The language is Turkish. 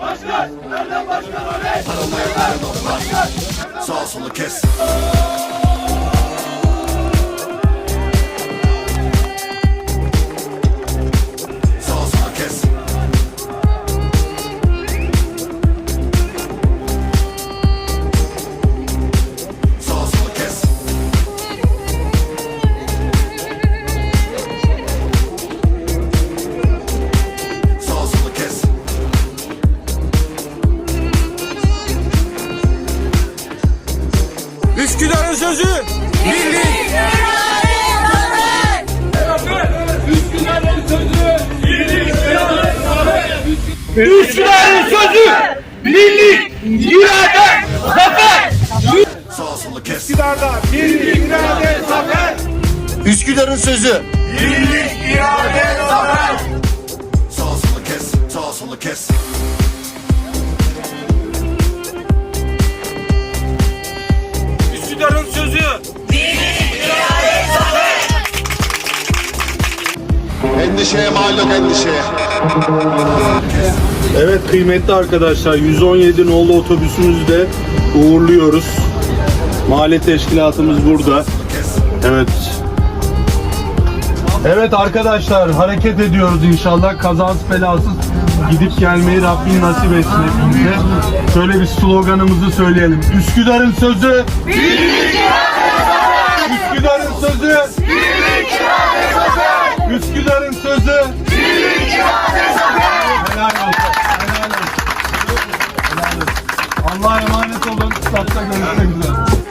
Başkan! Erdem Başkan oley! Başkan! Sağ solu kes. Üsküdar'ın sözü birlik. Üsküdar'ın sözü! Birlik! Üsküdar'ın sözü birlik, irade, zafer. Üsküdar'da birlik, irade, zafer. Üsküdar'ın sözü. Birlik, irade, zafer. Sağ solu kes. Sağ solu kes. Endişeye mal yok endişeye. Evet kıymetli arkadaşlar 117 nolu otobüsümüzü de uğurluyoruz. Mahalle teşkilatımız burada. Evet. Evet arkadaşlar hareket ediyoruz inşallah kazasız belasız gidip gelmeyi Rabbim nasip etsin hepimize. Şöyle bir sloganımızı söyleyelim. Üsküdar'ın sözü Üsküdar'ın sözü Üsküdar'ın sözü Helal olsun. Helal olsun. Helal olsun. Allah'a emanet olun. Statta görüşmek üzere.